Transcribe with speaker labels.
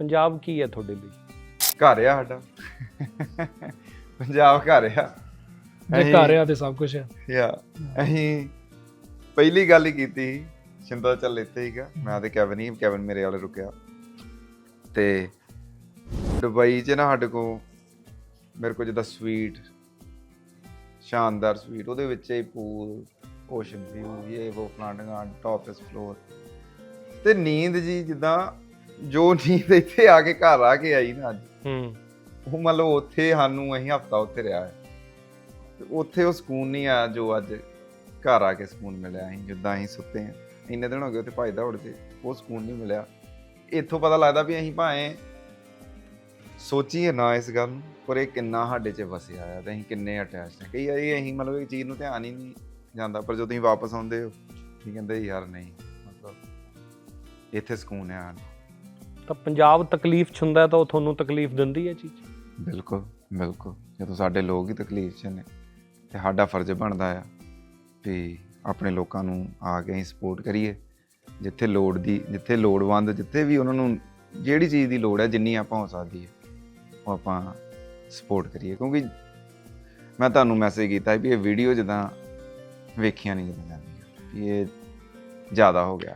Speaker 1: ਪੰਜਾਬ ਕੀ ਹੈ ਤੁਹਾਡੇ ਲਈ?
Speaker 2: ਘਰ ਆ ਸਾਡਾ। ਪੰਜਾਬ ਘਰ ਆ।
Speaker 3: ਜੇ ਘਰ ਆ ਤੇ ਸਭ ਕੁਝ ਹੈ
Speaker 2: ਯਾ ਅਸੀਂ ਪਹਿਲੀ ਗੱਲ ਹੀ ਕੀਤੀ ਸੀ, ਸ਼ਿੰਦਾ ਚੱਲ ਇੱਥੇ ਹੀਗਾ ਮੈਂ ਤੇ ਕੈਵਨ ਹੀ ਕੈਵਨ ਮੇਰੇ ਵਾਲੇ ਰੁਕਿਆ। ਤੇ ਦੁਬਈ 'ਚ ਨਾ ਸਾਡੇ ਕੋ ਮੇਰੇ ਕੋ ਜਿੱਦਾਂ ਸਵੀਟ ਸ਼ਾਨਦਾਰ ਸਵੀਟ ਉਹਦੇ ਵਿੱਚ ਹੀ ਪੂਲ ਓਸ਼ਨ ਵਿਊ ਇਹ ਉਹ ਫਲਾਂਡਿੰਗਾਂ ਟੌਪਸ ਫਲੋਰ ਤੇ ਨੀਂਦ ਜੀ ਜਿੱਦਾਂ ਜੋ ਨੀਂਦ ਇੱਥੇ ਆ ਕੇ ਘਰ ਆ ਕੇ ਆਈ ਨਾ ਅੱਜ
Speaker 1: ਹੂੰ।
Speaker 2: ਉਹ ਮੰਨ ਲਓ ਉੱਥੇ ਸਾਨੂੰ ਅਸੀਂ ਹਫਤਾ ਉੱਥੇ ਰਿਹਾ ਹੈ। ਤੇ ਉੱਥੇ ਉਹ ਸਕੂਨ ਨਹੀਂ ਆਇਆ ਜੋ ਅੱਜ ਘਰ ਆ ਕੇ ਸਕੂਨ ਮਿਲਿਆ ਅਸੀਂ ਜਿੱਦਾਂ ਅਸੀਂ ਸੁੱਤੇ ਹਾਂ। ਇੰਨੇ ਦਿਨ ਹੋ ਗਏ ਉੱਥੇ ਭੱਜ ਦੌੜ ਤੇ ਉਹ ਸਕੂਨ ਨਹੀਂ ਮਿਲਿਆ। ਇੱਥੋਂ ਪਤਾ ਲੱਗਦਾ ਵੀ ਅਸੀਂ ਭਾਵੇਂ ਸੋਚੀਏ ਨਾ ਇਸ ਗੱਲ ਨੂੰ ਪਰ ਇਹ ਕਿੰਨਾ ਸਾਡੇ 'ਚ ਵਸਿਆ ਆ ਤੇ ਅਸੀਂ ਕਿੰਨੇ ਅਟੈਚਡ ਹਾਂ ਕਈ ਵਾਰੀ ਅਸੀਂ ਮਤਲਬ ਇਹ ਚੀਜ਼ ਨੂੰ ਧਿਆਨ ਹੀ ਨਹੀਂ ਜਾਂਦਾ ਪਰ ਜਦੋਂ ਤੁਸੀਂ ਵਾਪਸ ਆਉਂਦੇ ਹੋ ਤੁਸੀਂ ਕਹਿੰਦੇ ਯਾਰ ਨਹੀਂ ਮਤਲਬ ਇੱਥੇ ਸਕੂਨ ਆ।
Speaker 1: ਤਾਂ ਪੰਜਾਬ ਤਕਲੀਫ 'ਚ ਹੁੰਦਾ ਤਾਂ ਉਹ ਤੁਹਾਨੂੰ ਤਕਲੀਫ ਦਿੰਦੀ ਹੈ ਚੀਜ਼?
Speaker 2: ਬਿਲਕੁਲ ਬਿਲਕੁਲ। ਜਦੋਂ ਸਾਡੇ ਲੋਕ ਹੀ ਤਕਲੀਫ 'ਚ ਨੇ ਤੇ ਸਾਡਾ ਫਰਜ਼ ਬਣਦਾ ਆ ਵੀ ਆਪਣੇ ਲੋਕਾਂ ਨੂੰ ਆ ਕੇ ਅਸੀਂ ਸਪੋਰਟ ਕਰੀਏ। ਜਿੱਥੇ ਲੋੜ ਦੀ, ਜਿੱਥੇ ਲੋੜਵੰਦ ਜਿੱਥੇ ਵੀ ਉਹਨਾਂ ਨੂੰ ਜਿਹੜੀ ਚੀਜ਼ ਦੀ ਲੋੜ ਹੈ, ਜਿੰਨੀ ਆਪਾਂ ਹੋ ਸਕਦੀ ਹੈ, ਉਹ ਆਪਾਂ ਸਪੋਰਟ ਕਰੀਏ। ਕਿਉਂਕਿ ਮੈਂ ਤੁਹਾਨੂੰ ਮੈਸੇਜ ਕੀਤਾ ਵੀ ਇਹ ਵੀਡੀਓ ਜਦਾਂ ਵੇਖੀਆਂ ਨਹੀਂ ਜਦੋਂ ਜਾਂਦੀਆਂ, ਵੀ ਇਹ ਜ਼ਿਆਦਾ ਹੋ ਗਿਆ।